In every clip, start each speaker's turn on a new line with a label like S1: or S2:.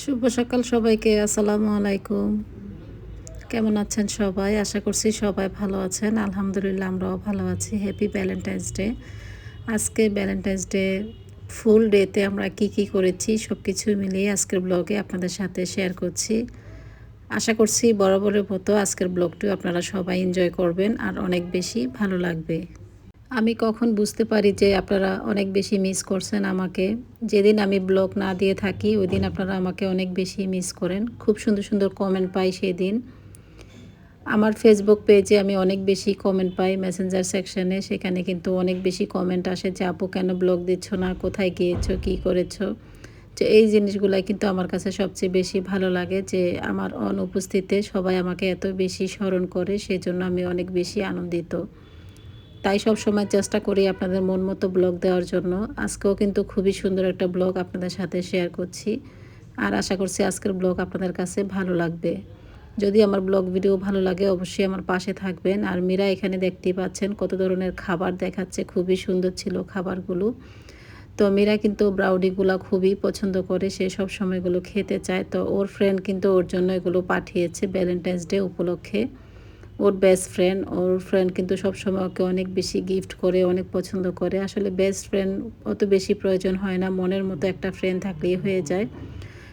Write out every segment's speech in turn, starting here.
S1: শুভ সকাল সবাইকে, আসসালামু আলাইকুম। কেমন আছেন সবাই? আশা করছি সবাই ভালো আছেন। আলহামদুলিল্লাহ, আমরাও ভালো আছি। হ্যাপি ভ্যালেন্টাইন্স ডে আজকে ভ্যালেন্টাইন্স ডে ফুল ডেতে আমরা কি কি করেছি সব কিছু মিলিয়ে আজকের ব্লগে আপনাদের সাথে শেয়ার করছি। আশা করছি বরাবরের মতো আজকের ব্লগটিও আপনারা সবাই এনজয় করবেন আর অনেক বেশি ভালো লাগবে। আমি কখন বুঝতে পারি যে আপনারা অনেক বেশি মিস করছেন আমাকে? যেদিন আমি ব্লগ না দিয়ে থাকি ওই দিন আপনারা আমাকে অনেক বেশি মিস করেন। খুব সুন্দর সুন্দর কমেন্ট পাই সেই দিন আমার ফেসবুক পেজে আমি অনেক বেশি কমেন্ট পাই মেসেঞ্জার সেকশনে সেখানে কিন্তু অনেক বেশি কমেন্ট আসে যে, আপু, কেন ব্লগ দিচ্ছ না? কোথায় গিয়েছো? কী করেছ? তো এই জিনিসগুলাই কিন্তু আমার কাছে সবচেয়ে বেশি ভালো লাগে যে, আমার অনুপস্থিতিতে সবাই আমাকে এত বেশি স্মরণ করে সেই জন্য আমি অনেক বেশি আনন্দিত। তাই সব সময় চেষ্টা করি আপনাদের মন মতো ব্লগ দেওয়ার জন্য। আজকেও কিন্তু খুবই সুন্দর একটা ব্লগ আপনাদের সাথে শেয়ার করছি। আর আশা করছি আজকের ব্লগ আপনাদের কাছে ভালো লাগবে। যদি আমার ব্লগ ভিডিও ভালো লাগে, অবশ্যই আমার পাশে থাকবেন। আর মীরা এখানে দেখতেই পাচ্ছেন কত ধরনের খাবার দেখাচ্ছে। খুবই সুন্দর ছিল খাবারগুলো। তো মীরা কিন্তু ব্রাউডিগুলো খুবই পছন্দ করে। সে সব সময়গুলো খেতে চায়। তো ওর ফ্রেন্ড কিন্তু ওর জন্য এগুলো পাঠিয়েছে ভ্যালেন্টাইন্স ডে উপলক্ষে। ওর বেস্ট ফ্রেন্ড ওর ফ্রেন্ড কিন্তু সবসময় ওকে অনেক বেশি গিফট করে, অনেক পছন্দ করে। আসলে বেস্ট ফ্রেন্ড অত বেশি প্রয়োজন হয় না, মনের মতো একটা ফ্রেন্ড থাকলেই হয়ে যায়।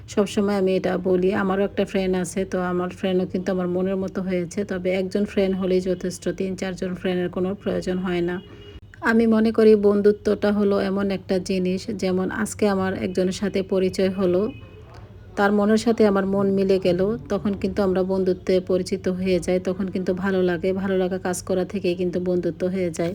S1: সবসময় আমি এটা বলি, আমারও একটা ফ্রেন্ড আছে, তো আমার ফ্রেন্ডও কিন্তু আমার মনের মতো হয়েছে, তবে একজন ফ্রেন্ড হলেই যথেষ্ট, তিন চারজন ফ্রেন্ডের কোনো প্রয়োজন হয় না। আমি মনে করি বন্ধুত্বটা হলো এমন একটা জিনিস, যেমন আজকে আমার একজনের সাথে পরিচয় হলো তার মনের সাথে আমার মন মিলে গেল, তখন কিন্তু আমরা বন্ধুত্বে পরিচিত হয়ে যাই, তখন কিন্তু ভালো লাগে, ভালো লাগা কাজ করা থেকেই কিন্তু বন্ধুত্ব হয়ে যায়।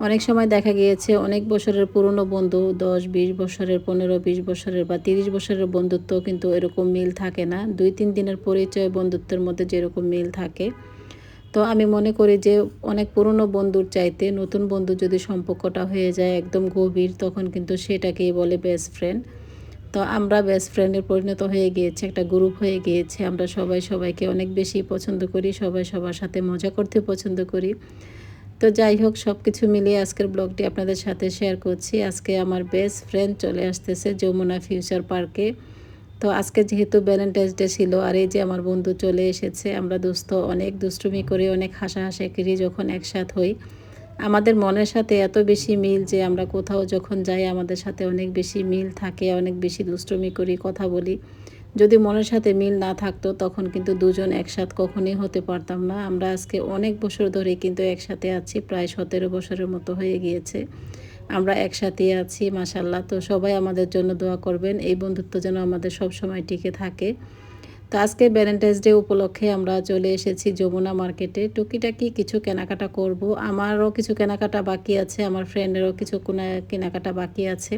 S1: অনেক সময় দেখা গিয়েছে, অনেক বছরের পুরনো বন্ধু, দশ, বিশ বছরের, পনেরো, বিশ বছরের বা তিরিশ বছরের বন্ধুত্ব কিন্তু এরকম মিল থাকে না। দুই, তিন দিনের পরিচয় বন্ধুত্বের মধ্যে যেরকম মিল থাকে। তো আমি মনে করি যে, অনেক পুরনো বন্ধুর চাইতে নতুন বন্ধু যদি সম্পর্কটা হয়ে যায় একদম গভীর, তখন কিন্তু সেটাকেই বলে বেস্ট ফ্রেন্ড তো আমরা বেস্ট ফ্রেন্ডে পরিণত হয়ে গিয়েছে, একটা গ্রুপ হয়ে গিয়েছে। আমরা সবাই সবাইকে অনেক বেশি পছন্দ করি, সবাই সবার সাথে মজা করতে পছন্দ করি। তো যাই হোক সব কিছু মিলিয়ে আজকের ব্লগটি আপনাদের সাথে শেয়ার করছি। আজকে আমার বেস্ট ফ্রেন্ড চলে আসতেছে যমুনা ফিউচার পার্কে তো আজকে যেহেতু ভ্যালেন্টাইন্স ডে ছিল, আর এই যে আমার বন্ধু চলে এসেছে, আমরা দুস্থ, অনেক দুষ্টুমি করে, অনেক হাসাহাসি করি যখন একসাথ হই। আমাদের মনের সাথে এত বেশি মিল যে আমরা কোথাও যখন যাই আমাদের সাথে অনেক বেশি মিল থাকে, অনেক বেশি দুষ্টমি করি, কথা বলি। যদি মনের সাথে মিল না থাকতো তখন কিন্তু দুজন একসাথ কখনই হতে পারতাম না। আমরা আজকে অনেক বছর ধরে কিন্তু একসাথে আছি, প্রায় সতেরো বছরের মতো হয়ে গিয়েছে। আমরা একসাথেই আছি মাসাল্লাহ তো সবাই আমাদের জন্য দোয়া করবেন। এই বন্ধুত্ব যেন আমাদের সব সময় টিকে থাকে। তো আজকে ভ্যালেন্টাইন্স ডে উপলক্ষে আমরা চলে এসেছি যমুনা মার্কেটে। টুকিটাকি কিছু কেনাকাটা করব। আমারও কিছু কেনাকাটা বাকি আছে, আমার ফ্রেন্ডেরও কিছু কেনাকাটা বাকি আছে।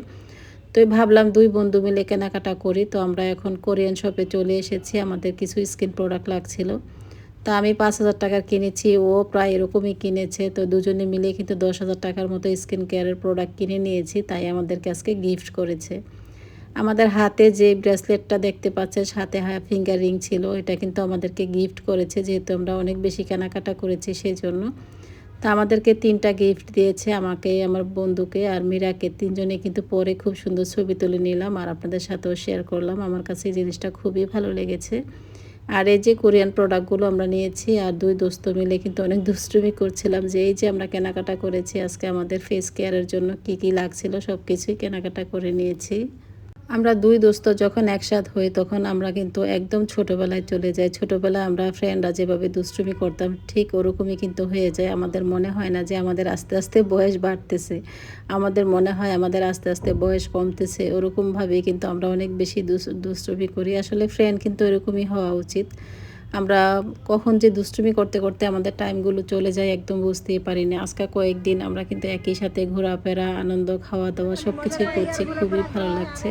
S1: তো ভাবলাম দুই বন্ধু মিলে কেনাকাটা করি। তো আমরা এখন কোরিয়ান শপে চলে এসেছি, আমাদের কিছু স্কিন প্রোডাক্ট লাগছিল। তা আমি পাঁচ হাজার টাকার কিনেছি, ও প্রায় এরকমই কিনেছে। তো দুজনে মিলে কিন্তু দশ হাজার টাকার মতো স্কিন কেয়ারের প্রোডাক্ট কিনে নিয়েছি, তাই আমাদেরকে আজকে গিফট করেছে। আমাদের হাতে যে ব্রেসলেটটা দেখতে পাচ্ছে সাথে ফিঙ্গার রিং ছিল। এটা কিন্তু আমাদেরকে গিফট করেছে, যেহেতু আমরা অনেক বেশি কেনাকাটা করেছি সেই জন্য তা আমাদেরকে তিনটা গিফট দিয়েছে, আমাকে, আমার বন্ধুকে আর মীরাকে। তিনজনে কিন্তু পরে খুব সুন্দর ছবি তুলে নিলাম আর আপনাদের সাথেও শেয়ার করলাম। আমার কাছে এই জিনিসটা খুবই ভালো লেগেছে। আর এই যে কোরিয়ান প্রোডাক্টগুলো আমরা নিয়েছি আর দুই দোস্ত মিলে কিন্তু অনেক দুষ্টুমি করছিলাম যে এই যে আমরা কেনাকাটা করেছি, আজকে আমাদের ফেস কেয়ারের জন্য কি কি লাগছিল সব কিছুই কেনাকাটা করে নিয়েছি। আমরা দুই দোস্ত যখন একসাথ হই, তখন আমরা কিন্তু একদম ছোটোবেলায় চলে যাই। ছোটোবেলায় আমরা ফ্রেন্ডরা যেভাবে দুষ্টুমি করতাম, ঠিক ওরকমই কিন্তু হয়ে যায়। আমাদের মনে হয় না যে আমাদের আস্তে আস্তে বয়স বাড়তেছে। আমাদের মনে হয় আমাদের আস্তে আস্তে বয়স কমতেছে। ওরকমভাবেই কিন্তু আমরা অনেক বেশি দুষ্টুমি করি। আসলে ফ্রেন্ড কিন্তু এরকমই হওয়া উচিত। আমরা কখন যে দুষ্টুমি করতে করতে আমাদের টাইমগুলো চলে যায় একদম বুঝতেই পারি না আজকে কয়েকদিন আমরা কিন্তু একই সাথে ঘোরাফেরা, আনন্দ খাওয়া দাওয়া সব কিছুই করছি, খুবই ভালো লাগছে।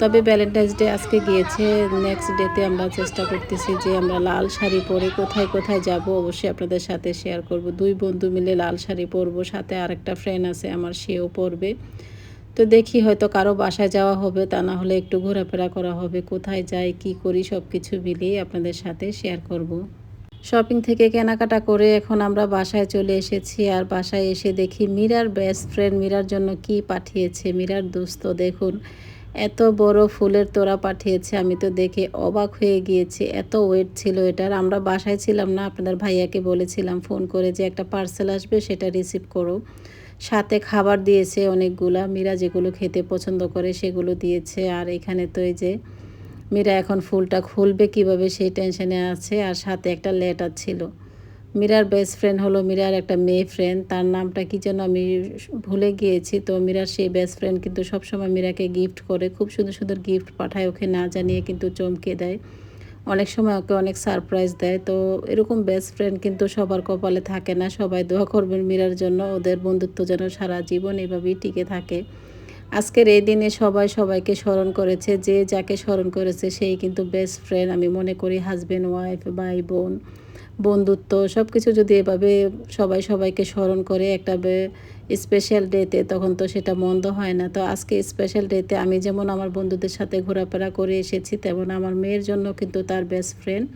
S1: তবে ভ্যালেন্টাইন্স ডে আজকে গিয়েছে নেক্সট ডেতে আমরা চেষ্টা করতেছি যে আমরা লাল শাড়ি পরে কোথায় কোথায় যাব, অবশ্যই আপনাদের সাথে শেয়ার করব। দুই বন্ধু মিলে লাল শাড়ি পরবো, সাথে আরেকটা ফ্রেন্ড আছে, আমার সেও পরবে। তো দেখি হয়তো কারও বাসায় যাওয়া হবে, তা না হলে একটু ঘোরাফেরা করা হবে, কোথায় যাই, কি করি সব কিছু মিলিয়ে আপনাদের সাথে শেয়ার করব। শপিং থেকে কেনাকাটা করে এখন আমরা বাসায় চলে এসেছি, আর বাসায় এসে দেখি মীরার বেস্ট ফ্রেন্ড মীরার জন্য কি পাঠিয়েছে। মীরার দোস্ত, দেখুন, এত বড় ফুলের তোড়া পাঠিয়েছে, আমি তো দেখে অবাক হয়ে গিয়েছি, এত ওয়েট ছিল এটার। আমরা বাসায় ছিলাম না, আপনাদের ভাইয়াকে বলেছিলাম ফোন করে যে একটা পার্সেল আসবে, সেটা রিসিভ করো। সাথে খাবার দিয়েছে অনেকগুলা। মীরা যেগুলো খেতে পছন্দ করে সেগুলো দিয়েছে। আর এখানে তো এই যে মীরা এখন ফুলটা খুলবে কীভাবে সেই টেনশনে আছে। আর সাথে একটা লেটার ছিল। মীরার বেস্ট ফ্রেন্ড হলো মীরার একটা মেয়ে ফ্রেন্ড তার নামটা কি যেন আমি ভুলে গিয়েছি। তো মীরার সেই বেস্ট ফ্রেন্ড কিন্তু সবসময় মীরাকে গিফট করে। খুব সুন্দর সুন্দর গিফট পাঠায়। ওকে না জানিয়ে কিন্তু চমকে দেয়। অনেক সময় ওকে অনেক সারপ্রাইজ দেয়। তো এরকম বেস্ট ফ্রেন্ড কিন্তু সবার কপালে থাকে না। সবাই দোয়া করবেন মীরার জন্য। ওদের বন্ধুত্ব যেন সারা জীবন এভাবেই টিকে থাকে। আজকের এই দিনে সবাই সবাইকে স্মরণ করেছে। যে যাকে স্মরণ করেছে, সেই কিন্তু বেস্ট ফ্রেন্ড আমি মনে করি হাজব্যান্ড ওয়াইফ ভাই, বোন, বন্ধুত্ব সব কিছু যদি এভাবে সবাই সবাইকে স্মরণ করে, একটা স্পেশাল ডেতে তখন তো সেটা মন্দ হয় না। তো আজকে স্পেশাল ডেতে আমি যেমন আমার বন্ধুদের সাথে ঘোরাফেরা করে এসেছি, তেমন আমার মেয়ের জন্য কিন্তু তার বেস্ট ফ্রেন্ড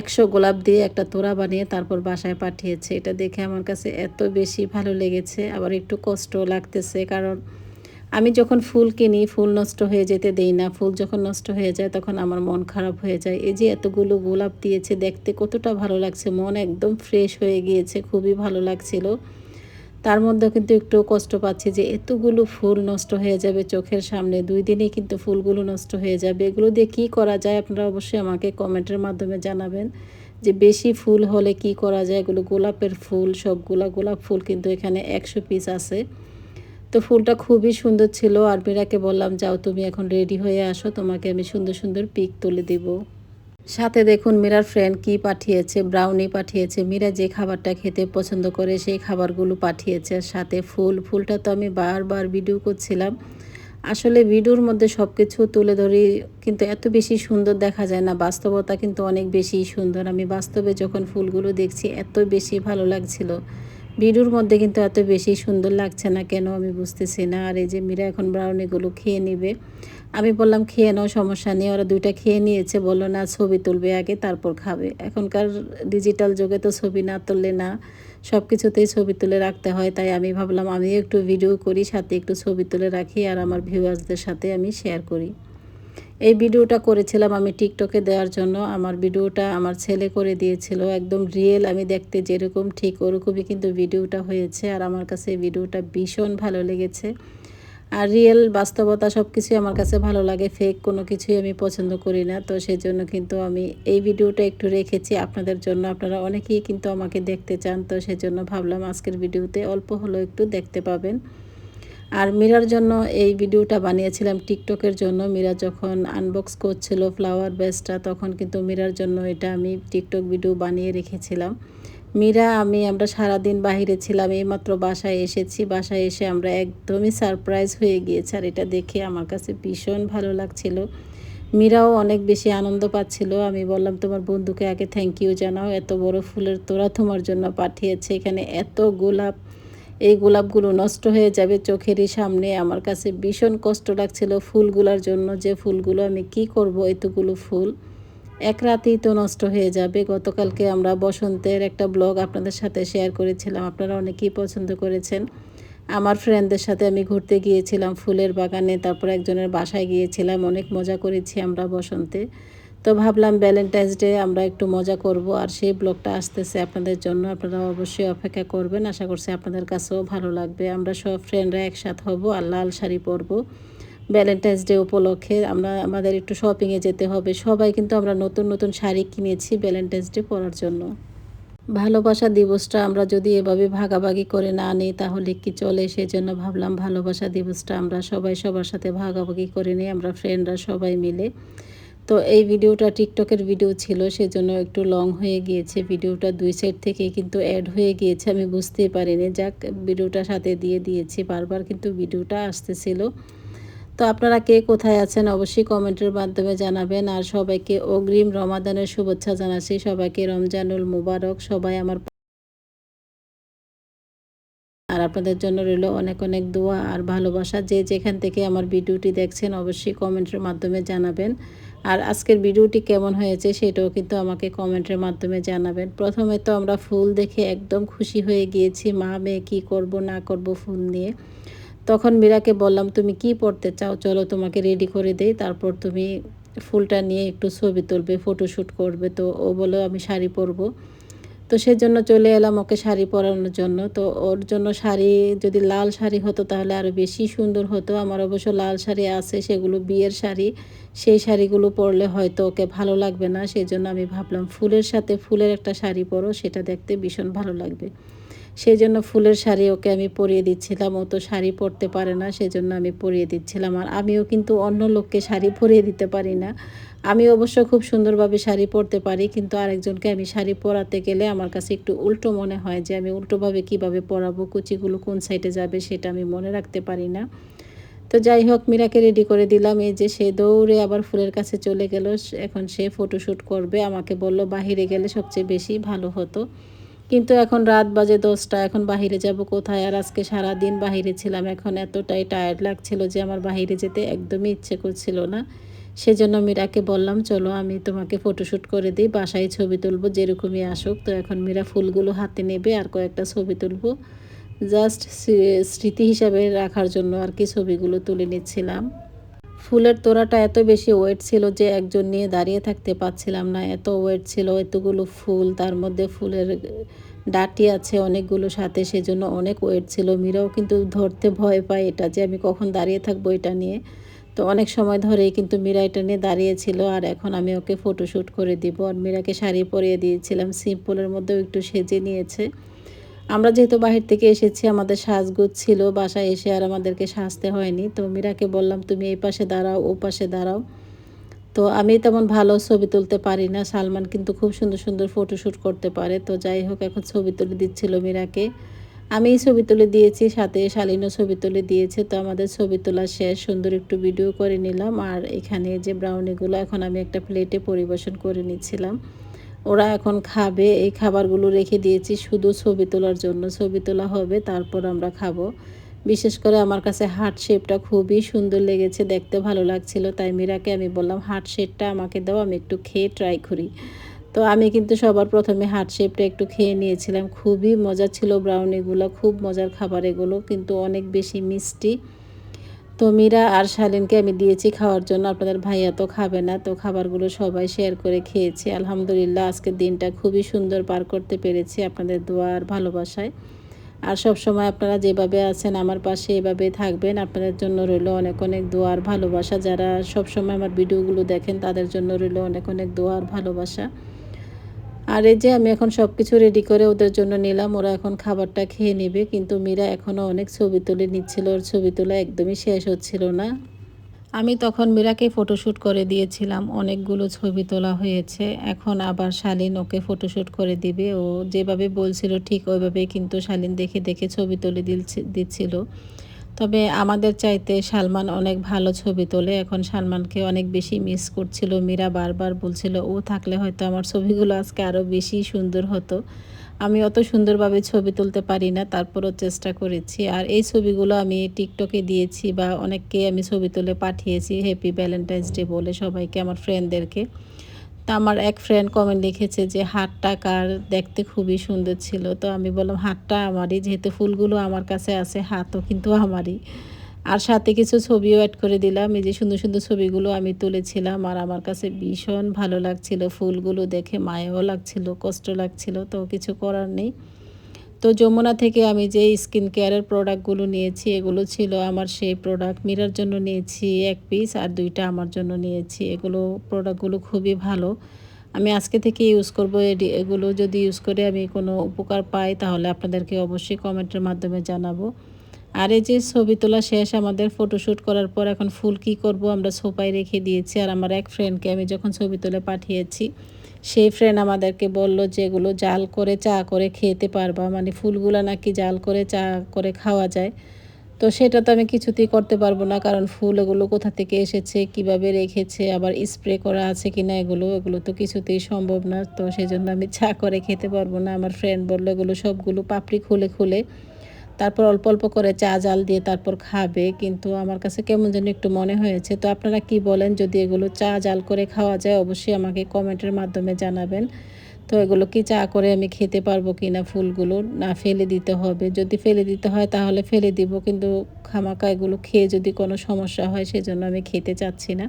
S1: একশো গোলাপ দিয়ে একটা তোড়া বানিয়ে তারপর বাসায় পাঠিয়েছে। এটা দেখে আমার কাছে এত বেশি ভালো লেগেছে, আবার একটু কষ্ট লাগতেছে। কারণ আমি যখন ফুল কিনি, ফুল নষ্ট হয়ে যেতে দেই না। ফুল যখন নষ্ট হয়ে যায়, তখন আমার মন খারাপ হয়ে যায়। এই যে এতগুলো গোলাপ দিয়েছে, দেখতে কতটা ভালো লাগছে। মন একদম ফ্রেশ হয়ে গিয়েছে, খুবই ভালো লাগছিল। তার মধ্যে কিন্তু একটু কষ্ট পাচ্ছি যে এতগুলো ফুল নষ্ট হয়ে যাবে চোখের সামনে। দুই দিনেই কিন্তু ফুলগুলো নষ্ট হয়ে যাবে। এগুলো দিয়ে কী করা যায় আপনারা অবশ্যই আমাকে কমেন্টের মাধ্যমে জানাবেন যে বেশি ফুল হলে কি করা যায়? এগুলো গোলাপের ফুল সবগুলা গোলাপ ফুল কিন্তু এখানে একশো পিস আছে। তো ফুলটা খুবই সুন্দর ছিল। আর বললাম, যাও তুমি এখন রেডি হয়ে আসো। তোমাকে আমি সুন্দর সুন্দর পিক তুলে দিব। সাথে দেখুন মীরার ফ্রেন্ড কি পাঠিয়েছে ব্রাউনি পাঠিয়েছে। মীরা যে খাবারটা খেতে পছন্দ করে সেই খাবারগুলো পাঠিয়েছে। আর সাথে ফুল, ফুলটা তো আমি বারবার ভিডিও করছিলাম। আসলে ভিডিওর মধ্যে সব কিছু তুলে ধরি, কিন্তু এত বেশি সুন্দর দেখা যায় না। বাস্তবতা কিন্তু অনেক বেশি সুন্দর। আমি বাস্তবে যখন ফুলগুলো দেখছি, এত বেশি ভালো লাগছিল। ভিডিওর মধ্যে কিন্তু এত বেশি সুন্দর লাগছে না কেন আমি বুঝতেছি না। আর এই যে মীরা এখন ব্রাউনিগুলো খেয়ে নিবে। আমি বললাম, খেয়ে নাও, সমস্যা নেই। ওরা দুইটা খেয়ে নিয়েছে, বলল, না, ছবি তুলবে আগে, তারপর খাবে। এখনকার ডিজিটাল যুগে তো ছবি না তুললে না সব কিছুতেই ছবি তুলে রাখতে হয়। তাই আমি ভাবলাম, আমিও একটু ভিডিও করি, সাথে একটু ছবি তুলে রাখি আর আমার ভিউয়ার্সদের সাথে আমি শেয়ার করি। এই ভিডিওটা করেছিলাম আমি টিকটকে দেওয়ার জন্য। আমার ভিডিওটা আমার ছেলে করে দিয়েছিল, একদম রিয়েল আমি দেখতে যেরকম, ঠিক ওরকমই কিন্তু ভিডিওটা হয়েছে। আর আমার কাছে ভিডিওটা ভীষণ ভালো লেগেছে। আর রিয়েল বাস্তবতা সব কিছুই আমার কাছে ভালো লাগে ফেক কোনো কিছুই আমি পছন্দ করি না। তো সেই জন্য কিন্তু আমি এই ভিডিওটা একটু রেখেছি আপনাদের জন্য। আপনারা অনেকেই কিন্তু আমাকে দেখতে চান, তো সেজন্য ভাবলাম আজকের ভিডিওতে অল্প হলেও একটু দেখতে পাবেন। আর মীরার জন্য এই ভিডিওটা বানিয়েছিলাম টিকটকের জন্য। মীরা যখন আনবক্স করছিল ফ্লাওয়ার বেসটা তখন কিন্তু মীরার জন্য এটা আমি টিকটক ভিডিও বানিয়ে রেখেছিলাম। মীরা, আমি আমরা সারাদিন বাহিরে ছিলাম, এইমাত্র বাসায় এসেছি। বাসায় এসে আমরা একদমই সারপ্রাইজ হয়ে গিয়েছি আর এটা দেখে আমার কাছে ভীষণ ভালো লাগছিল। মীরাও অনেক বেশি আনন্দ পাচ্ছিল। আমি বললাম, তোমার বন্ধুকে আগে থ্যাংক ইউ জানাও। এত বড় ফুলের তোরা তোমার জন্য পাঠিয়েছে। এখানে এত গোলাপ, এই গোলাপগুলো নষ্ট হয়ে যাবে চোখেরই সামনে। আমার কাছে ভীষণ কষ্ট লাগছিল ফুলগুলোর জন্য যে ফুলগুলো আমি কি করব, এতগুলো ফুল। এক রাতেই তো নষ্ট হয়ে যাবে। গতকালকে আমরা বসন্তের একটা ব্লগ আপনাদের সাথে শেয়ার করেছিলাম। আপনারা অনেকেই পছন্দ করেছেন। আমার ফ্রেন্ডদের সাথে আমি ঘুরতে গিয়েছিলাম ফুলের বাগানে, তারপর একজনের বাসায় গিয়েছিলাম। অনেক মজা করেছি আমরা বসন্তে। তো ভাবলাম ভ্যালেন্টাইন্স ডে আমরা একটু মজা করব আর সেই ব্লগটা আসতেছে আপনাদের জন্য। আপনারা অবশ্যই অপেক্ষা করবেন। আশা করছি আপনাদের কাছেও ভালো লাগবে। আমরা সব ফ্রেন্ডরা একসাথে হব আর লাল শাড়ি পরবো। ভ্যালেন্টাইন্স ডে উপলক্ষে আমরা আমাদের একটু শপিংয়ে যেতে হবে। সবাই কিন্তু আমরা নতুন নতুন শাড়ি কিনেছি ভ্যালেন্টাইন্স ডে পরার জন্য। ভালোবাসা দিবসটা আমরা যদি এভাবে ভাগাভাগি করে না নিই, তাহলে কি চলে? সেই জন্য ভাবলাম ভালোবাসা দিবসটা আমরা সবাই সবার সাথে ভাগাভাগি করে নিই, আমরা ফ্রেন্ডরা সবাই মিলে। তো এই ভিডিওটা টিকটকের ভিডিও ছিল, সেজন্য একটু লং হয়ে গিয়েছে। ভিডিওটা দুই সাইড থেকে কিন্তু অ্যাড হয়ে গিয়েছে, আমি বুঝতেই পারিনি। যাক ভিডিওটা সাথে দিয়ে দিয়েছি, বারবার কিন্তু ভিডিওটা আসতেছিল। তো আপনারা কে কোথায় আছেন অবশ্যই কমেন্টের মাধ্যমে জানাবেন। আর সবাইকে অগ্রিম রমাদানের শুভেচ্ছা জানাচ্ছি। সবাইকে রমজানুল মুবারক। সবাই আমার আর আপনাদের জন্য রইল অনেক অনেক দোয়া আর ভালোবাসা। যে যেখান থেকে আমার ভিডিওটি দেখছেন অবশ্যই কমেন্টের মাধ্যমে জানাবেন। আর আজকের ভিডিওটি কেমন হয়েছে সেটাও কিন্তু আমাকে কমেন্টের মাধ্যমে জানাবেন। প্রথমে তো আমরা ফুল দেখে একদম খুশি হয়ে গিয়েছি। মা মেয়ে কী করব না করব ফুল নিয়ে। তখন মীরাকে বললাম, তুমি কি পড়তে চাও? চলো তোমাকে রেডি করে দেই। তারপর তুমি ফুলটা নিয়ে একটু ছবি তুলবে ফটোশ্যুট করবে। তো ও বলো আমি শাড়ি পরবো। তো সেজন্য চলে এলাম ওকে শাড়ি পরানোর জন্য। তো ওর জন্য শাড়ি, যদি লাল শাড়ি হতো তাহলে আরও বেশি সুন্দর হতো। আমার অবশ্য লাল শাড়ি আছে, সেগুলো বিয়ের শাড়ি। সেই শাড়িগুলো পরলে হয়তো ওকে ভালো লাগবে না। সেই জন্য আমি ভাবলাম, ফুলের সাথে ফুলের একটা শাড়ি পরো, সেটা দেখতে ভীষণ ভালো লাগবে। সেই জন্য ফুলের শাড়ি ওকে আমি পরিয়ে দিচ্ছিলাম। ও তো শাড়ি পরতে পারে না, সেজন্য আমি পরিয়ে দিচ্ছিলাম। আর আমিও কিন্তু অন্য লোককে শাড়ি পরিয়ে দিতে পারি না। আমি অবশ্য খুব সুন্দরভাবে শাড়ি পরতে পারি, কিন্তু আরেকজনকে আমি শাড়ি পরাতে গেলে আমার কাছে একটু উল্টো মনে হয় যে আমি উল্টোভাবে কীভাবে পরাবো, কুচিগুলো কোন সাইডে যাবে সেটা আমি মনে রাখতে পারি না। তো যাই হোক, মীরাকে রেডি করে দিলাম। এই যে সে দৌড়ে আবার ফুলের কাছে চলে গেল। এখন সে ফটোশ্যুট করবে। আমাকে বলল, বাহিরে গেলে সবচেয়ে বেশি ভালো হতো। কিন্তু এখন রাত বাজে দশটা, এখন বাহিরে যাব কোথায়? আর আজকে সারা দিন বাহিরে ছিলাম, এখন এতটাই টায়ার্ড লাগছিল যে আমার বাহিরে যেতে একদমই ইচ্ছে করছিল না। সেজন্য মীরাকে বললাম, চলো আমি তোমাকে ফটোশ্যুট করে দিই, বাসায় ছবি তুলবো, যেরকমই আসুক। তো এখন মীরা ফুলগুলো হাতে নেবে আর কয়েকটা ছবি তুলবো। জাস্ট স্মৃতি হিসাবে রাখার জন্য আর কি ছবিগুলো তুলে নিচ্ছিলাম। ফুলের তোড়াটা এত বেশি ওয়েট ছিল যে একজন নিয়ে দাঁড়িয়ে থাকতে পারছিলাম না। এত ওয়েট ছিল, এতগুলো ফুল, তার মধ্যে ফুলের ডাটি আছে অনেকগুলো সাথে, সেজন্য অনেক ওয়েট ছিল। মীরাও কিন্তু ধরতে ভয় পায় এটা যে আমি কখন দাঁড়িয়ে থাকব এটা নিয়ে। তো অনেক সময় ধরেই কিন্তু মীরা এটা নিয়ে দাঁড়িয়েছিল আর এখন আমি ওকে ফটোশ্যুট করে দিব। আর মীরাকে শাড়ি পরিয়ে দিয়েছিলাম, সিম্পলের মধ্যেও একটু সেজে নিয়েছে। আমরা যেহেতু বাহির থেকে এসেছি, আমাদের সাজগুজ ছিল, বাসায় এসে আর আমাদেরকে সাজতে হয়নি। তো মীরাকে বললাম, তুমি এই পাশে দাঁড়াও, ও পাশে দাঁড়াও। তো আমি তেমন ভালো ছবি তুলতে পারি না। সালমান কিন্তু খুব সুন্দর সুন্দর ফটোশ্যুট করতে পারে। তো যাই হোক, এখন ছবি তুলে দিচ্ছিল মীরাকে। আমি ছবি তুলে দিয়েছি, সাথে শালীনও ছবি তুলে দিয়েছে। তো আমাদের ছবি তোলা শেষ। সুন্দর একটু ভিডিও করে নিলাম। আর এখানে যে ব্রাউনিগুলো এখন আমি একটা প্লেটে পরিবেশন করে নিচ্ছিলাম। ওরা এখন খাবে, এই খাবারগুলো রেখে দিয়েছি শুধু ছবি তোলার জন্য। ছবি তোলা হবে, তারপর আমরা খাব। বিশেষ করে আমার কাছে হার্ট শেপটা খুবই সুন্দর লেগেছে, দেখতে ভালো লাগছিল। তাই মীরাকে আমি বললাম, হার্ট শেপটা আমাকে দাও, আমি একটু খেয়ে ট্রাই করি। তো আমি কিন্তু সবার প্রথমে হার্ট শেপটা একটু খেয়ে নিয়েছিলাম। খুবই মজা ছিল ব্রাউনিগুলো খুব মজার খাবার এগুলো, কিন্তু অনেক বেশি মিষ্টি। তো মীরা আর শালিনকে আমি দিয়েছি খাওয়ার জন্য। আপনাদের ভাইয়া তো খাবে না, তো খাবারগুলো সবাই শেয়ার করে খেয়েছি। আলহামদুলিল্লাহ, আজকের দিনটা খুবই সুন্দর পার করতে পেরেছি আপনাদের দোয়া আর ভালোবাসায়। আর সব সময় আপনারা যেভাবে আছেন আমার পাশে এভাবে থাকবেন। আপনাদের জন্য রইল অনেক অনেক দোয়ার ভালোবাসা। যারা সব সময় আমার ভিডিওগুলো দেখেন, তাদের জন্য রইল অনেক অনেক দোয়ার ভালোবাসা। আর এই যে আমি এখন সব কিছু রেডি করে ওদের জন্য নিলাম, ওরা এখন খাবারটা খেয়ে নেবে, কিন্তু মীরা এখনও অনেক ছবি তুলে নিচ্ছিল, ওর ছবি তোলা একদমই শেষ হচ্ছিল না। আমি তখন মীরাকে ফটোশ্যুট করে দিয়েছিলাম, অনেকগুলো ছবি তোলা হয়েছে, এখন আবার শালিন ওকে ফটোশ্যুট করে দিবে, ও যেভাবে বলছিল ঠিক ওইভাবেই কিন্তু শালিন দেখে দেখে ছবি তুলে দিচ্ছিল। তবে আমাদের চাইতে সালমান অনেক ভালো ছবি তোলে। এখন সালমানকে অনেক বেশি মিস করছিল। মীরা বারবার বলছিল, ও থাকলে হয়তো আমার ছবিগুলো আজকে আরও বেশি সুন্দর হতো। আমি অত সুন্দরভাবে ছবি তুলতে পারি না, তারপরও চেষ্টা করেছি। আর এই ছবিগুলো আমি টিকটকে দিয়েছি বা অনেককে আমি ছবি তুলে পাঠিয়েছি। হ্যাপি ভ্যালেন্টাইন্স ডে বলে সবাইকে, আমার ফ্রেন্ডদেরকে তা আমার এক ফ্রেন্ড কমেন্ট লিখেছে যে, হাটটা কার? দেখতে খুবই সুন্দর ছিল। তো আমি বললাম, হাটটা আমারই, যেহেতু ফুলগুলো আমার কাছে আছে, হাতও কিন্তু আমারই। আর সাথে কিছু ছবিও অ্যাড করে দিলাম। এই যে সুন্দর সুন্দর ছবিগুলো আমি তুলেছিলাম আর আমার কাছে ভীষণ ভালো লাগছিল। ফুলগুলো দেখে মায়াও লাগছিল, কষ্ট লাগছিল, তো কিছু করার নেই। তো যমুনা থেকে আমি যে স্কিন কেয়ারের প্রোডাক্টগুলো নিয়েছি, এগুলো ছিল আমার সেই প্রোডাক্ট মিরার জন্য নিয়েছি এক পিস আর দুইটা আমার জন্য নিয়েছি। এগুলো প্রোডাক্টগুলো খুবই ভালো। আমি আজকে থেকে ইউজ করব এগুলো যদি ইউজ করে আমি কোনো উপকার পাই তাহলে আপনাদেরকে অবশ্যই কমেন্টের মাধ্যমে জানাব। আর এই যে ছবি তোলা শেষ আমাদের ফটোশ্যুট করার পর এখন ফুল কি করব আমরা সোপায় রেখে দিয়েছি। আর আমার এক ফ্রেন্ডকে আমি যখন ছবি তুলে পাঠিয়েছি সেই ফ্রেন্ড আমাদেরকে বলল যে এগুলো জাল করে চা করে খেতে পারবা মানে ফুলগুলো নাকি জাল করে চা করে খাওয়া যায়, তো সেটা তো আমি কিছুতেই করতে পারব না, কারণ ফুল এগুলো কোথা থেকে এসেছে, কীভাবে রেখেছে, আবার স্প্রে করা আছে কি না এগুলো এগুলো তো কিছুতেই সম্ভব না, তো সেই জন্য আমি চা করে খেতে পারব না। আমার ফ্রেন্ড বলল, এগুলো সবগুলো পাপড়ি খুলে খুলে তারপর অল্প অল্প করে চা জাল দিয়ে তারপর খাবে, কিন্তু আমার কাছে কেমন যেন একটু মনে হয়েছে। তো আপনারা কি বলেন, যদি এগুলো চা জাল করে খাওয়া যায়, অবশ্যই আমাকে কমেন্টের মাধ্যমে জানাবেন। তো এগুলো কি চা করে আমি খেতে পারব কি না ফুলগুলো, না ফেলে দিতে হবে। যদি ফেলে দিতে হয় তাহলে ফেলে দিব, কিন্তু খামাকা এগুলো খেয়ে যদি কোনো সমস্যা হয়, সেজন্য আমি খেতে চাচ্ছি না।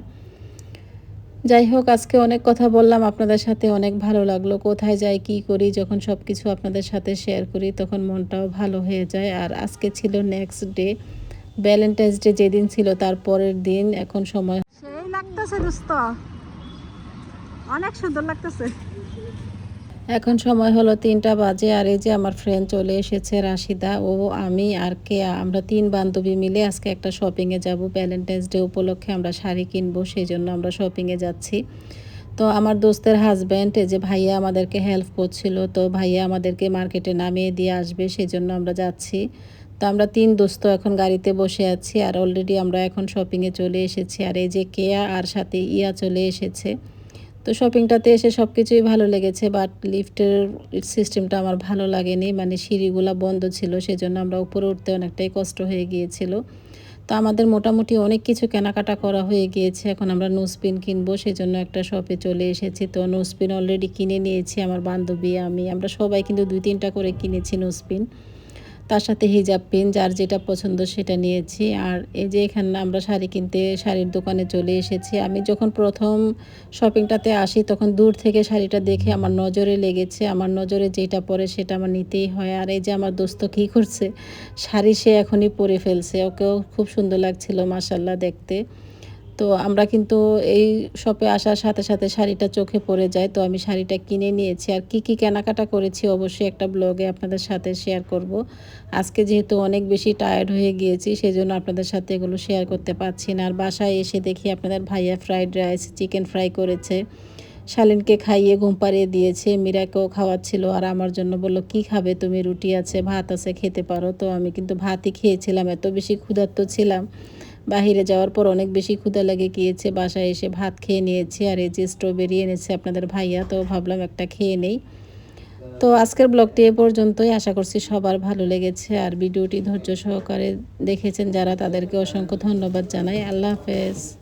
S1: যাই হোক, আজকে অনেক কথা বললাম, আপনাদের সাথে অনেক ভালো লাগল। কোথায় যাই, কি করি, যখন সব কিছু আপনাদের সাথে শেয়ার করি, তখন মনটাও ভালো হয়ে যায়। আর আজকে ছিল নেক্সট ডে ভ্যালেন্টাইন্স ডে যেদিন ছিল, তার পরের দিন, এখন সময়
S2: সেই লাগতেছে দোস্ত। অনেক সুন্দর লাগতেছে।
S1: এখন সময় হলো তিনটা বাজে আর এই যে আমার ফ্রেন্ড চলে এসেছে, রাশিদা, ও, আমি আর কেয়া আমরা তিন বান্ধবী মিলে আজকে একটা শপিংয়ে যাব। ভ্যালেন্টাইন্স ডে উপলক্ষে আমরা শাড়ি কিনবো, সেই জন্য আমরা শপিংয়ে যাচ্ছি। তো আমার দোস্তের হাজব্যান্ড যে ভাইয়া আমাদেরকে হেল্প করছিল, তো ভাইয়া আমাদেরকে মার্কেটে নামিয়ে দিয়ে আসবে, সেই জন্য আমরা যাচ্ছি। তো আমরা তিন দোস্ত এখন গাড়িতে বসে আছি আর অলরেডি আমরা এখন শপিংয়ে চলে এসেছি। আর এই যে কেয়া আর সাথে ইয়া চলে এসেছে। তো শপিংটাতে এসে সব কিছুই ভালো লেগেছে বাট লিফটের সিস্টেমটা আমার ভালো লাগেনি। মানে সিঁড়িগুলো বন্ধ ছিল, সেজন্য আমরা উপরে উঠতে অনেকটাই কষ্ট হয়ে গিয়েছিল। তো আমাদের মোটামুটি অনেক কিছু কেনাকাটা করা হয়ে গিয়েছে। এখন আমরা নোসপিন কিনবো, সেজন্য একটা শপে চলে এসেছি। তো নোসপিন অলরেডি কিনে নিয়েছি, আমার বান্ধবী, আমি। আমরা সবাই কিন্তু দুই তিনটা করে কিনেছি নোসপিন তার সাথে হিজাব পিন, যার যেটা পছন্দ সেটা নিয়েছি। আর এই যে এখানে আমরা শাড়ি কিনতে, শাড়ির দোকানে চলে এসেছি। আমি যখন প্রথম শপিংটাতে আসি, তখন দূর থেকে শাড়িটা দেখে আমার নজরে লেগেছে। আমার নজরে যেটা পরে সেটা আমার নিতেই হয়। আর এই যে আমার দোস্ত কী করছে, শাড়ি সে এখনই পরে ফেলছে। ওকেও খুব সুন্দর লাগছিল মাসাল্লাহ দেখতে। তো আমরা কিন্তু এই শপে আসার সাথে সাথে শাড়িটা চোখে পড়ে যায়। তো আমি শাড়িটা কিনে নিয়েছি। আর কি কি কেনাকাটা করেছি অবশ্যই একটা ব্লগে আপনাদের সাথে শেয়ার করব। আজকে যেহেতু অনেক বেশি টায়ার্ড হয়ে গিয়েছি সেই জন্য আপনাদের সাথে এগুলো শেয়ার করতে পারছি না। আর বাসায় এসে দেখি আপনাদের ভাইয়া ফ্রাইড রাইস চিকেন ফ্রাই করেছে। শালিনকে খাইয়ে ঘুম পাড়িয়ে দিয়েছে। মীরাকেও খাওয়াচ্ছিল। আর আমার জন্য বলল, কি খাবে? তুমি রুটি আছে, ভাত আছে, খেতে পারো। তো আমি কিন্তু ভাতই খেয়েছিলাম। এত বেশি ক্ষুধার্ত ছিলাম। বাহিরে যাওয়ার পর অনেক বেশি ক্ষুদা লাগে গিয়েছে, বাসায় এসে ভাত খেয়ে নিয়েছে আর এই যে স্ট্রবেরি এনেছে আপনাদের ভাইয়া, তো ভাবলাম একটা খেয়ে নেই। তো আজকের ব্লগটি এ পর্যন্তই, আশা করছি সবার ভালো লেগেছে আর ভিডিওটি ধৈর্য সহকারে দেখেছেন যারা, তাদেরকে অসংখ্য ধন্যবাদ জানাই। আল্লাহ হাফেজ।